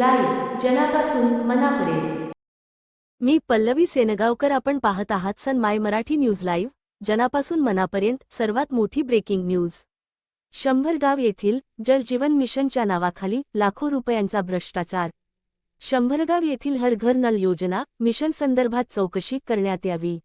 Live जनापासून मनापर्यंत. मी पल्लवी सेनगावकर आपण पाहत आहात Sun my Marathi news live जनापासून मनापर्यंत सर्वात मोठी ब्रेकिंग न्यूज. शंभरगाव येथील जल जीवन मिशनच्या नावाखाली लाखो रुपयांचा भ्रष्टाचार. शंभरगाव येथील हर घर नल योजना मिशन संदर्भात चौकशी करण्यात यावी.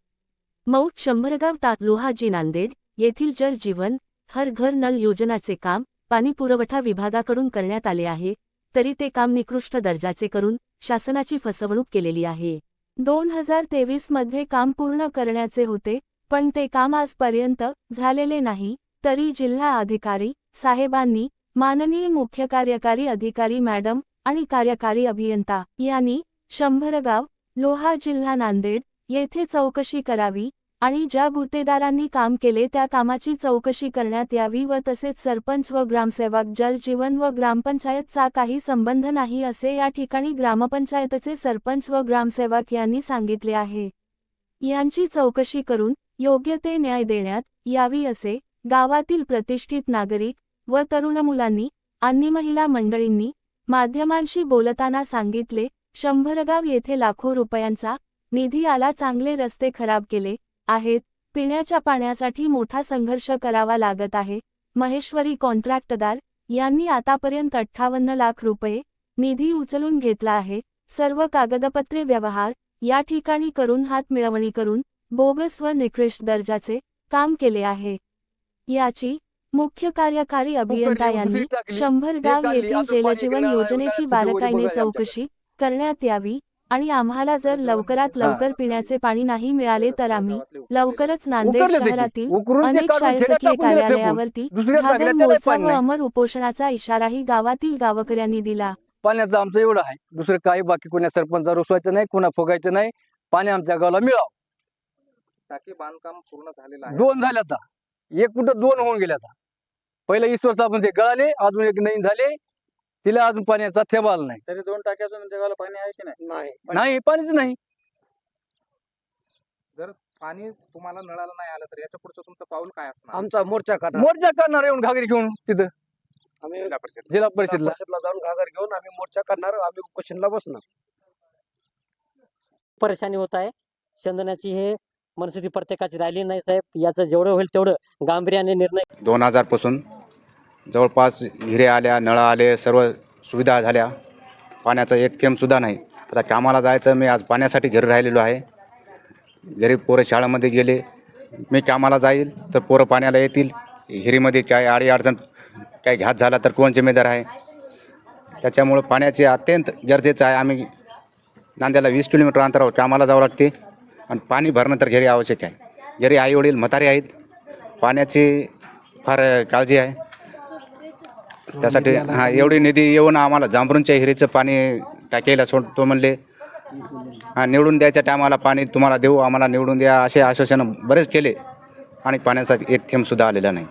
मऊ शंभरगाव ता लोहाजी नांदेड येथील जल जीवन हर घर नल योजनाचे काम पाणी पुरवठा विभागाकडून करण्यात आले आहे. तरी ते काम निकृष्ट दर्जाचे करून शासनाची फसवणूक केलेली आहे. दोन हजार तेवीसमध्ये काम पूर्ण करण्याचे होते पण ते काम आजपर्यंत झालेले नाही तरी जिल्हा अधिकारी साहेबांनी माननीय मुख्य कार्यकारी अधिकारी मॅडम आणि कार्यकारी अभियंता यांनी शंभरगाव लोहा जिल्हा नांदेड येथे चौकशी करावी आणि ज्या गुत्तेदारांनी काम केले त्या कामाची चौकशी करण्यात यावी व तसेच सरपंच व ग्रामसेवक जलजीवन व ग्रामपंचायतचा काही संबंध नाही असे या ठिकाणी ग्रामपंचायतचे सरपंच व ग्रामसेवक यांनी सांगितले आहे. यांची चौकशी करून योग्य ते न्याय देण्यात यावी असे गावातील प्रतिष्ठित नागरिक व तरुण मुलांनी आणि महिला मंडळींनी माध्यमांशी बोलताना सांगितले शंभरगाव येथे लाखो रुपयांचा निधी आला चांगले रस्ते खराब केले आहेत. पिण्याच्या पाण्यासाठी मोठा संघर्ष करावा लागत आहे. महेश्वरी कॉन्ट्रॅक्टदार यांनी आतापर्यंत अठ्ठावन्न लाख रुपये निधी उचलून घेतला आहे. सर्व कागदपत्रे व्यवहार या ठिकाणी करून हात मिळवणी करून बोगस व निकृष्ट दर्जाचे काम केले आहे. याची मुख्य कार्यकारी अभियंता यांनी शंभर गाव येथील जलजीवन योजनेची बारकाईने चौकशी करण्यात यावी. आणि आम्हाला जर लवकरात लवकर पिण्याचे पाणी नाही मिळाले तर आम्ही लवकरच नांदेड. शहरातील अनेक शासकीय. कार्यालयावरती घागर मोर्चा व. अमर उपोषणाचा इशाराही गावातील गावकऱ्यांनी दिला. पाण्याचं आमचं एवढं आहे. दुसरं काही बाकी कोणा सरपंच रुसवायचं नाही कोणा फुगायचं नाही. पाणी आमच्या गावाला मिळावं. टाकी बांधकाम पूर्ण झालेलं आहे. दोन झाले आता. एक कुठं दोन होऊन गेले आता. पहिलं ईश्वर आपण ते गळाले अजून एक नवीन झाले. तिला अजून पाण्याचा थेंब आला नाही. तरी दोन टाक्या जगाला पाणी आहे की नाही? नाही. पाणीच नाही. पाणी तुम्हाला नळाला नाही आलं तर याच्या पुढचं तुमचं पाऊल काय असणार? आमचा मोर्चा करणार मोर्चा करणार येऊन घागरी घेऊन तिथं? आम्ही जिल्हा परिषद. जिल्हा परिषदला. परिषदला जाऊन घागर घेऊन आम्ही मोर्चा करणार आम्ही उपोषणला बसणार. परेशानी होत आहे. शेंदण्याची हे मनस्थिती प्रत्येकाची राहिली नाही साहेब. याचं जेवढं होईल तेवढं गांभीर्याने निर्णय दोन हजारपासून जवळपास हिरे आल्या नळं आले सर्व सुविधा झाल्या. पाण्याचा एक थेंबसुद्धा नाही. आता कामाला जायचं मी आज पाण्यासाठी घरी राहिलेलो आहे. घरी पोरं शाळेमध्ये गेले. मी कामाला जाईल तर पोरं पाण्याला येतील. हिरीमध्ये काय आडी अडचण काय घात झाला तर कोण जिम्मेदार आहे? त्याच्यामुळं पाण्याचे अत्यंत गरजेचं आहे. आम्ही नांद्याला वीस किलोमीटर अंतरावर कामाला जावं लागते. आणि पाणी भरणं तर घरी आवश्यक आहे. घरी आईवडील म्हातारे आहेत. पाण्याची फार काळजी आहे. त्यासाठी हां एवढी निधी येऊन आम्हाला जांभरूनच्या हिरीचं पाणी टाकायला सोडतो म्हणले. हां निवडून द्यायच्या टायमाला पाणी तुम्हाला देऊ आम्हाला निवडून द्या असे आश्वासनं बरेच केले. आणि पाण्याचा एक थेंबसुद्धा आलेला नाही.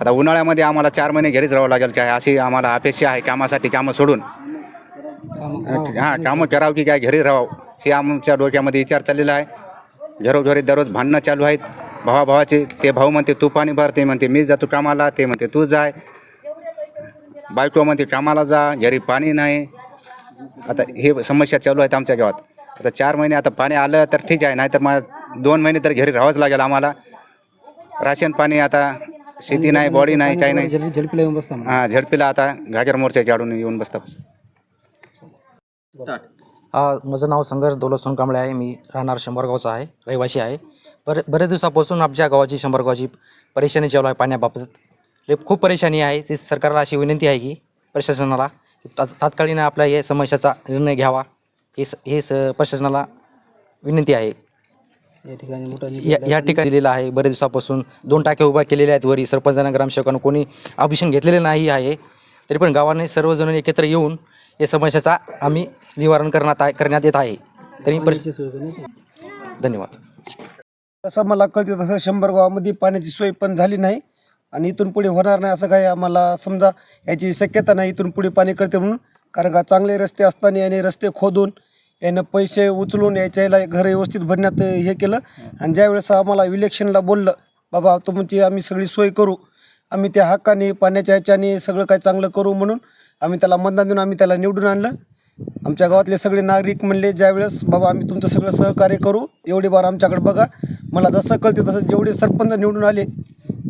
आता उन्हाळ्यामध्ये आम्हाला चार महिने घरीच राहावं लागेल काय अशी आम्हाला अपेक्षा आहे कामासाठी कामं सोडून. हां कामं करावं की काय घरी राहावं हे आमच्या डोक्यामध्ये विचार चाललेला आहे. घरोघरी दररोज भांडणं चालू आहेत. भावाभावाचे ते भाऊ म्हणते तू पाणी भर ते म्हणते मी जातो कामाला ते म्हणते तू जाय. बायको म्हणते कामाला जा घरी पाणी नाही. आता हे समस्या चालू आहेत आमच्या गावात. आता चार महिने आता पाणी आलं तर ठीक आहे नाही तर मग दोन महिने तर घरी राहावंच लागेल आम्हाला. राशन पाणी आता शेती नाही बॉडी नाही काही नाही. झडपीला येऊन बसता हां झडपीला आता घागर मोर्चा काढून येऊन बसतात हा माझं नाव संघर्ष दौलत सोनकांबळे आहे. मी राहणार शंभरगावचा आहे रहिवासी आहे. बरे बरेच दिवसापासून आमच्या गावाची शंभरगावची परेशानी चालू आहे पाण्याबाबत. लय खूप परेशानी आहे. ती सरकारला अशी विनंती आहे की प्रशासनाला तात्कालीन आपल्या या समस्याचा निर्णय घ्यावा. हे स हे स प्रशासनाला विनंती आहे. या ठिकाणी मोठा या या ठिकाणी दिलेलं आहे. बरेच दिवसापासून दोन टाके उभा केलेल्या आहेत वरी. सरपंचांना ग्रामसेवकांना कोणी ऑब्जेक्शन घेतलेले नाही आहे. तरी पण गावाने सर्वजण एकत्र येऊन या समस्याचा आम्ही निवारण करण्यात आहे करण्यात येत आहे. तरी धन्यवाद. तसं मला कळते तसं शंभर गावामध्ये पाण्याची सोय पण झाली नाही आणि इथून पुढे होणार नाही असं काही आम्हाला समजा याची शक्यता नाही इथून पुढे पाणी कळते म्हणून. कारण का चांगले रस्ते असताना याने रस्ते खोदून यानं पैसे उचलून याच्या याला घर व्यवस्थित भरण्यात हे केलं. आणि ज्यावेळेस आम्हाला इलेक्शनला बोललं बाबा तुमची आम्ही सगळी सोय करू. आम्ही त्या हक्काने पाण्याच्या ह्याच्याने सगळं काही चांगलं करू म्हणून आम्ही त्याला मतदान देऊन आम्ही त्याला निवडून आणलं. आमच्या गावातले सगळे नागरिक म्हणले ज्यावेळेस बाबा आम्ही तुमचं सगळं सहकार्य करू. एवढी बार आमच्याकडे बघा. मला जसं कळते तसं जेवढे सरपंच निवडून आले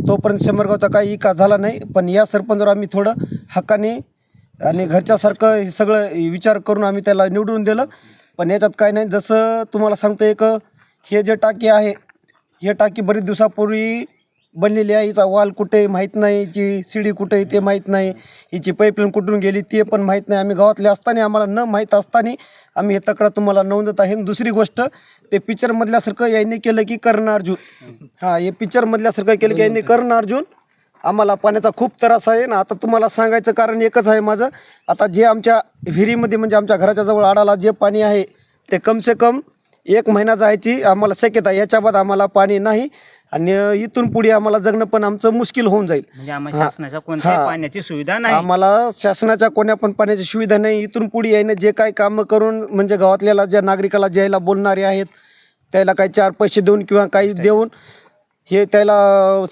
तोपर्यंत शंभरगावचा काही इका झाला नाही. पण या सरपंचावर आम्ही थोडं हक्काने आणि घरच्यासारखं हे सगळं विचार करून आम्ही त्याला निवडून दिलं. पण याच्यात काय नाही जसं तुम्हाला सांगतो एक हे जे टाकी आहे हे टाकी बरीच दिवसापूर्वी बनलेली आहे. हिचा वाल कुठे आहे माहीत नाही हिची शिडी कुठे आहे ते माहीत नाही. हिची पाईपलाईन कुठून गेली ते पण माहीत नाही. आम्ही गावातले असताना आम्हाला न माहीत असताना आम्ही हे तक्रार तुम्हाला नोंदत आहे. आणि दुसरी गोष्ट ते पिक्चरमधल्यासारखं यांनी केलं की कर्ण अर्जुन. हां हे पिक्चरमधल्यासारखं केलं की यांनी कर्ण अर्जुन. आम्हाला पाण्याचा खूप त्रास आहे. ना आता तुम्हाला सांगायचं कारण एकच आहे माझं. आता जे आमच्या विहिरीमध्ये म्हणजे आमच्या घराच्या जवळ आडाला जे पाणी आहे ते कमसे कम एक महिना जायची आम्हाला शक्यता आहे. याच्या बाद आम्हाला पाणी नाही. आणि इथून पुढे आम्हाला जगणं पण आमचं मुश्किल होऊन जाईल. म्हणजे आम्हाला हा. शासनाच्या कोणत्याही हा. पाण्याची सुविधा नाही. आम्हाला शासनाच्या कोण्या पण पाण्याची सुविधा नाही. इथून पुढे यायनं जे काही कामं करून म्हणजे गावातल्याला ज्या नागरिकाला ज्याला बोलणारे आहेत त्याला काही चार पैसे देऊन किंवा काही देऊन हे त्याला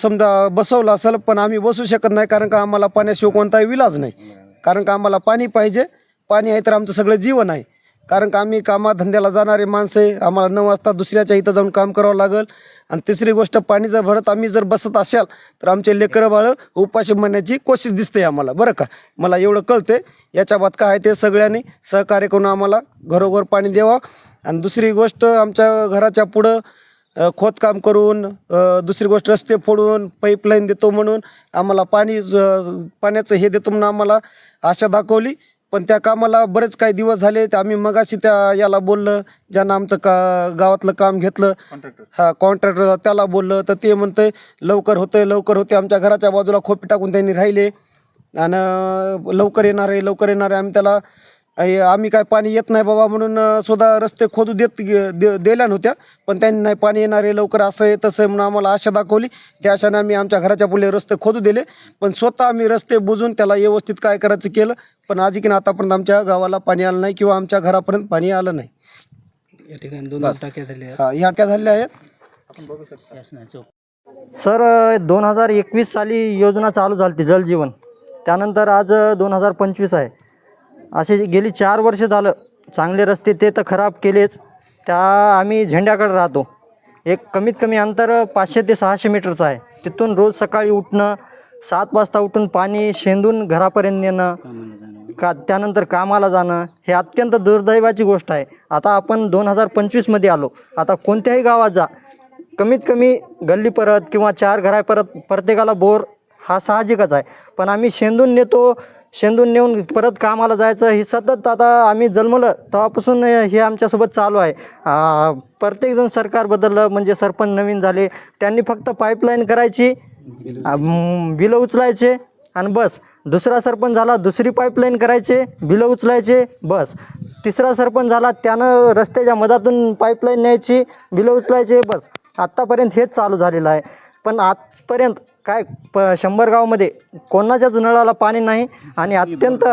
समजा बसवलं असेल पण आम्ही बसू शकत नाही कारण का आम्हाला पाण्याशिवाय कोणताही विलाज नाही. कारण का आम्हाला पाणी पाहिजे. पाणी आहे तर आमचं सगळं जीवन आहे. कारण का आम्ही कामाधंद्याला जाणारे माणसं आहे. आम्हाला नऊ वाजता दुसऱ्याच्या इथं जाऊन काम करावं लागेल. आणि तिसरी गोष्ट पाणी जर भरत आम्ही जर बसत असाल तर आमचे लेकरं बाळं उपाशी म्हणण्याची कोशिश दिसते आम्हाला. बरं का? मला एवढं कळते याच्या बात काय आहे ते सगळ्यांनी सहकार्य करून आम्हाला घरोघर पाणी द्यावं. आणि दुसरी गोष्ट आमच्या घराच्या पुढं खोदकाम करून दुसरी गोष्ट रस्ते फोडून पाईपलाईन देतो म्हणून आम्हाला पाणी ज- पाण्याचं हे देतो म्हणून आम्हाला आशा दाखवली. पण त्या कामाला बरेच काही दिवस झाले तर आम्ही मगाशी त्या याला बोललं ज्यांना आमचं का गावातलं काम घेतलं. हा कॉन्ट्रॅक्टर त्याला बोललं तर ते म्हणतंय लवकर होतंय लवकर होते आमच्या घराच्या बाजूला खोपी टाकून त्यांनी राहिले. आणि लवकर येणार आहे लवकर येणार आहे. आम्ही त्याला आम्ही काय पाणी येत नाही बाबा म्हणून सुद्धा रस्ते खोदू देत गे- दे दिल्या नव्हत्या. पण त्यांनी नाही पाणी येणार आहे लवकर असं आहे तसं आहे म्हणून आम्हाला आशा दाखवली. त्या आशाने आम्ही आमच्या घराच्या पुढे रस्ते खोदू दिले. पण स्वतः आम्ही रस्ते बुजून त्याला व्यवस्थित काय करायचं केलं. पण आजकीन आतापर्यंत आमच्या गावाला पाणी आलं नाही किंवा आमच्या घरापर्यंत पाणी आलं नाही. या ठिकाणी दोन. टाक्या झाल्या हा ह्या काय झालेल्या आहेत. आपण बघू शकता. शासनाचं सर दोन हजार एकवीस साली योजना चालू झाली होती जलजीवन त्यानंतर आज दोन हजार पंचवीस आहे. असे गेली चार वर्ष झालं. चांगले रस्ते ते तर खराब केलेच. त्या आम्ही झेंड्याकडे राहतो. एक कमीत कमी अंतर पाचशे ते सहाशे मीटरचं आहे. तिथून रोज सकाळी उठणं सात वाजता उठून पाणी शेंदून घरापर्यंत नेणं का त्यानंतर कामाला जाणं हे अत्यंत दुर्दैवाची गोष्ट आहे. आता आपण दोन हजार पंचवीसमध्ये आलो. आता कोणत्याही गावात जा. कमीत कमी गल्ली परत किंवा चार घरापरत प्रत्येकाला बोर हा साहजिकच आहे. पण आम्ही शेंदून नेतो शेंदून नेऊन परत कामाला जायचं हे सतत आता आम्ही जन्मलं तेव्हापासून हे आमच्यासोबत चालू आहे. प्रत्येकजण सरकार बदललं म्हणजे सरपंच नवीन झाले त्यांनी फक्त पाईपलाईन करायची बिलं उचलायचे आणि बस. दुसरा सरपंच झाला दुसरी पाईपलाईन करायचे बिलं उचलायचे बस. तिसरा सरपंच झाला त्यानं रस्त्याच्या मधातून पाईपलाईन न्यायची बिलं उचलायचे बस. आत्तापर्यंत हेच चालू झालेलं आहे. पण आजपर्यंत काय प शंभर गावामध्ये कोणाच्याच नळाला पाणी नाही आणि अत्यंत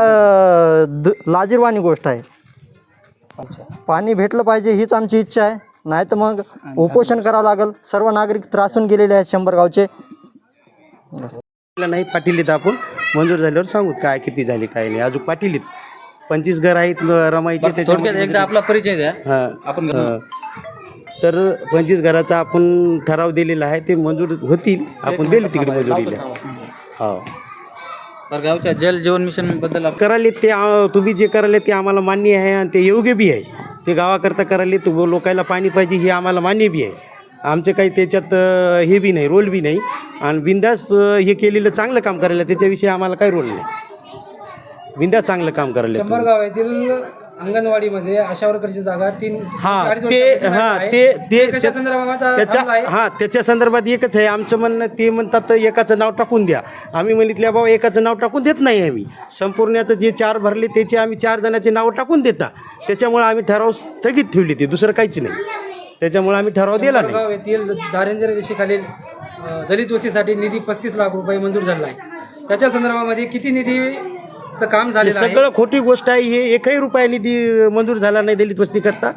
दु लाजीरवाणी गोष्ट आहे. पाणी भेटलं पाहिजे हीच आमची इच्छा आहे. नाही तर मग उपोषण करावं लागेल. सर्व नागरिक त्रासून गेलेले आहेत शंभर गावचे. नाही पाठीलीत आपण. मंजूर झाल्यावर सांगू काय किती झाली काय नाही. अजून पाठीलीत पंचवीस घर आहेत त्याच्यामध्ये एकदा आपला परिचय द्या. हा आपण. तर पंचवीस घराचा आपण ठराव दिलेला आहे ते मंजूर होतील. आपण दिले तिकडे मंजुरीला. हो. गावच्या जल जीवन मिशनबद्दल करायले ते आ- तुम्ही जे करायले ते आम्हाला मान्य आहे आणि ते योग्य बी आहे. ते गावाकरता करायले तो लोकायला पाणी पाहिजे हे आम्हाला मान्य बी आहे. आमचे काही त्याच्यात अ, हे बी नाही रोल बी नाही. आणि बिंदास अ, हे केलेलं चांगलं काम करायला त्याच्याविषयी आम्हाला काही रोल नाही. बिंदास चांगलं काम करायला शंभर गाव येथील अंगणवाडीमध्ये आशा वर्करची जागा तीन हा अडीच ते वर्षापासून हा आहे. ते ते कशा त्याच- संदर्भात त्याच्या आहे? हा त्याच्या संदर्भात एकच आहे. आमचं म्हणणं ते म्हणतात एकाचं नाव टाकून द्या. आम्ही म्हणितल्या बाबा एकाचं नाव टाकून देत नाही आम्ही. संपूर्णाचं जे चार भरले त्याचे आम्ही चार जणांचे नाव टाकून देता. त्याच्यामुळे आम्ही ठराव स्थगित ठेवली ते. दुसरं काहीच नाही. त्याच्यामुळे आम्ही ठराव दिला नाही. येथील रेषेखालील अ, दलित वस्तीसाठी निधी पस्तीस लाख रुपये मंजूर झाला आहे. त्याच्या संदर्भामध्ये किती निधीचं काम हे झालेलं आहे. सगळं खोटी गोष्ट आहे. हे एकही रुपया निधी मंजूर झाला नाही दलित वस्ती करता.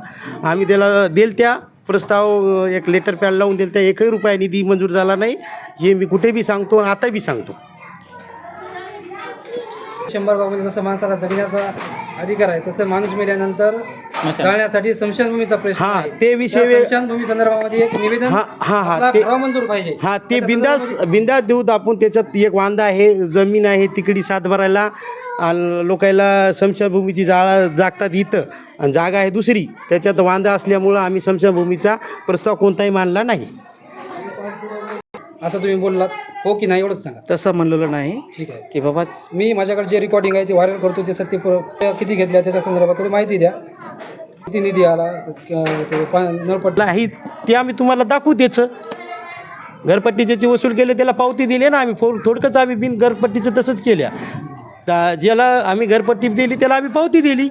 आम्ही त्याला देल त्या प्रस्ताव अं, एक लेटर पॅड लावून देल त्या एकही रुपया निधी मंजूर झाला नाही. हे मी कुठे बी सांगतो आणि आता बी सांगतो. शंभर जसं माणसाला जगण्याचा अधिकार आहे. तसं माणूस मेल्यानंतर जाळण्यासाठी स्मशानभूमीचा प्रश्न हा, आहे. ते विषय त्या स्मशानभूमी संदर्भामध्ये एक निवेदन हा हा हा आपला ते ठराव मंजूर पाहिजे. हा ते बिंदास संदर्भामध्ये- बिंदास देऊ आपण. त्याच्यात एक वांदा आहे जमीन आहे तिकडी सात भरायला आणि लोकायला समशाभूमीची जाळा जागतात इथं. आणि जागा आहे दुसरी. त्याच्यात वांदा असल्यामुळं आम्ही समशाभूमीचा प्रस्ताव कोणताही मांडला नाही. असं तुम्ही बोललात. हो की नाही एवढंच सांगा. तसं म्हणलेलं नाही ठीक आहे. की बाबा मी माझ्याकडे जे रेकॉर्डिंग आहे ते व्हायरल करतो ते सत्य पुर- किती घेतल्या त्याच्या संदर्भात थोडी माहिती द्या. किती निधी आला क- ते पा- नळपट आहे ते आम्ही तुम्हाला दाखवू त्याचं. घरपट्टीचे जे वसूल केले त्याला पावती दिली ना आम्ही थोडकंच आम्ही बिन घरपट्टीचं तसंच केल्या. ज्याला आम्ही घरपट्टी दिली त्याला आम्ही पावती दिली.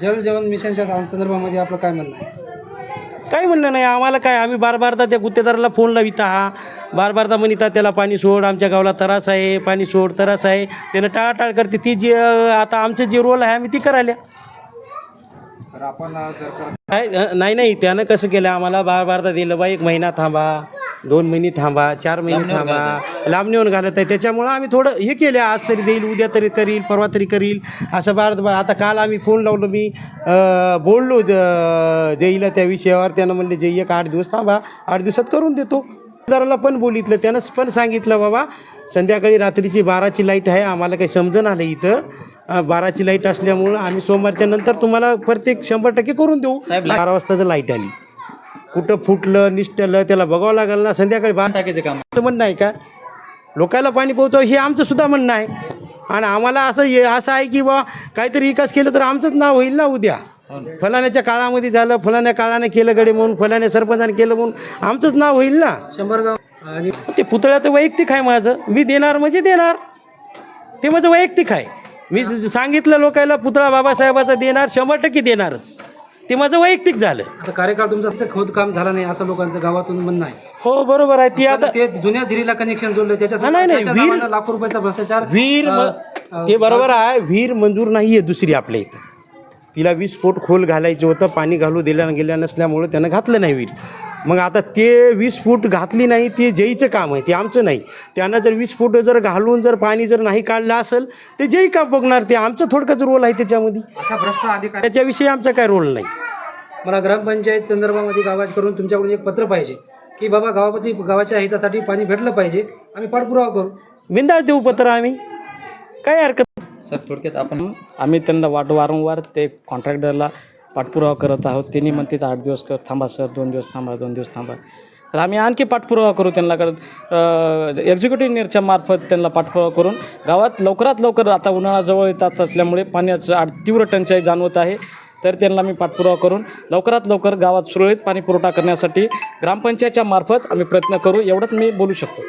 जल जीवन मिशनच्या संदर्भामध्ये आपलं काय म्हणणं आहे? काही म्हणणं नाही आम्हाला काय आम्ही बार बारदा त्या गुत्तेदाराला फोन लाविता हा. बार बारदा म्हणता त्याला पाणी सोड आमच्या गावाला तरास आहे पाणी सोड तरास आहे. त्यानं टाळाटाळ करते. ती जी आता आमचे जे रोल आहे आम्ही ती करायला. आपण नाही नाही त्यानं कसं केलं? आम्हाला बार बारदा दिलं बा एक महिना थांबा. दोन महिने थांबा चार महिने थांबा. लांबणीवर घालत आहे. त्याच्यामुळं आम्ही थोडं हे केलं आज तरी देईल उद्या तरी करील परवा तरी करील. असं बार आता काल आम्ही फोन लावलो मी बोललो ज- जईला त्या विषयावर. त्यानं म्हणले जई एक आठ दिवस थांबा. आठ दिवसात करून देतो. दाराला पण बोलितलं त्यानं पण सांगितलं बाबा संध्याकाळी रात्रीची बाराची लाइट आहे आम्हाला काही समजून आलं इथं. बाराची लाइट असल्यामुळं आम्ही सोमवारच्या नंतर तुम्हाला प्रत्येक शंभर टक्के करून देऊ. बारा वाजताचं लाइट आली. कुठं फुटलं निष्ठलं त्याला बघावं लागेल ना. संध्याकाळी बारा टाकायचं काम. म्हणणं आहे का? लोकांना पाणी पोहोचावं हे आमचं सुद्धा म्हणणं आहे. आणि आम्हाला असं हे असं आहे की बा काहीतरी विकास केलं तर आमचंच नाव होईल ना उद्या. फलाण्याच्या काळामध्ये झालं फलाण्या काळाने केलं गडे म्हणून फलाण्या सरपंचाने केलं म्हणून आमचंच नाव होईल ना. शंभर गाव आणि ते पुतळ्या तर वैयक्तिक आहे माझं. मी देणार म्हणजे देणार. ते माझं वैयक्तिक आहे. मी सांगितलं लोकांना पुतळा बाबासाहेबाचा देणार शंभर टक्के देणारच. ते माझं वैयक्तिक झालं. आता कार्यकाळ तुमचा असं खोदकाम झाला नाही असं लोकांचं गावातून म्हणणं आहे. हो बरोबर आहे. ती आता ते जुन्या झिरीला कनेक्शन जोडलं त्याच्या नाही, नाही, वीर- लाखो रुपयाचा भ्रष्टाचार विहीर म- अ, ते बरोबर आहे. विहीर मंजूर नाही आहे दुसरी आपल्या इथं. तिला वीस फूट खोल घालायचं होतं पाणी घालू दिल्या गेल्या नसल्यामुळं त्यानं घातलं नाही विहीर मग आता ते वीस फूट घातली नाही ते जईचं काम आहे ते आमचं नाही. त्यानं जर वीस फूट जर घालून जर पाणी जर नाही काढलं असेल ते जई काम बघणार? ते आमचं थोडकंच रोल आहे त्याच्यामध्ये. अशा भ्रष्ट अधिकारी त्याच्याविषयी आमचा काय रोल नाही. मला ग्रामपंचायत संदर्भामध्ये गावात करून तुमच्याकडून एक पत्र पाहिजे की बाबा गावाची गावाच्या हितासाठी पाणी भेटलं पाहिजे. आम्ही पाठपुरावा करू. बिंदास देऊ पत्र आम्ही. काय हरकत सर थोडक्यात आपण आम्ही त्यांना वाट वारंवार ते कॉन्ट्रॅक्टरला पाठपुरावा करत आहोत. त्यांनी म्हणते आठ दिवस कर थांबा सर दोन दिवस थांबा दोन दिवस थांबा. तर आम्ही आणखी पाठपुरावा करू त्यांना एक्झिक्युटिव्ह इंजिनियरच्या मार्फत त्यांना पाठपुरावा करून गावात लवकरात लवकर आता उन्हाळा जवळ येतात असल्यामुळे पाण्याचं आड तीव्र टंचाई जाणवत आहे. तर त्यांना मी पाठपुरावा करून लवकरात लवकर गावात सुरळीत पाणी पुरवठा करण्यासाठी ग्रामपंचायतच्या मार्फत आम्ही प्रयत्न करू एवढंच मी बोलू शकतो.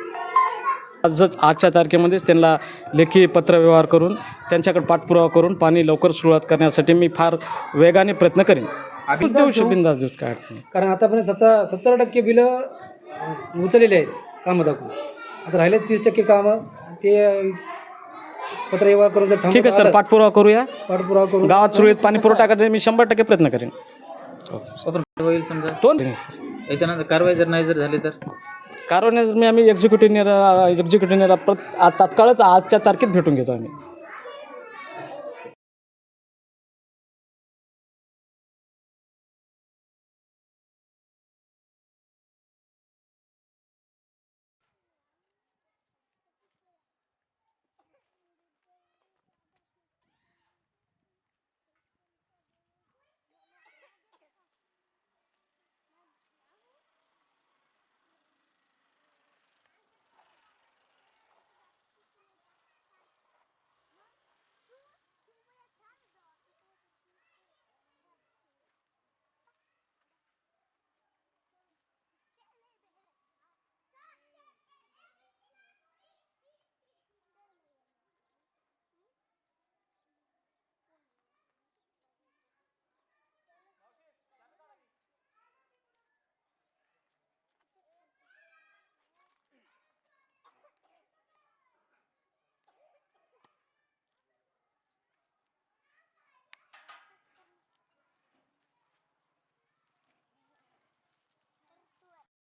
आजच आजच्या तारखेमध्येच त्यांना लेखी पत्रव्यवहार करून त्यांच्याकडे पाठपुरावा करून पाणी लवकर सुरुवात करण्यासाठी मी फार वेगाने प्रयत्न करेन. देऊ शकतो देऊ काय अडचण. कारण आतापर्यंत सत्ता सत्तर टक्के बिलं उचललेली आहेत कामं दाखवून. आता राहिले तीस टक्के कामं ते पत्रव्यवहार करून जर थांबवता ठीक आहे सर. पाठपुरावा करूया. पाठपुरावा करून गावात सुरळीत पाणी पुरवठा करण्यासाठी मी शंभर टक्के प्रयत्न करेन. होईल समजा. दोन याच्यानंतर कारवाई जर नाही जर झाली तर? कारण मी आम्ही एक्झिक्युटिव्ह एक्झिक्युटिव्ह तात्काळच आजच्या तारखेत भेटून घेतो आम्ही.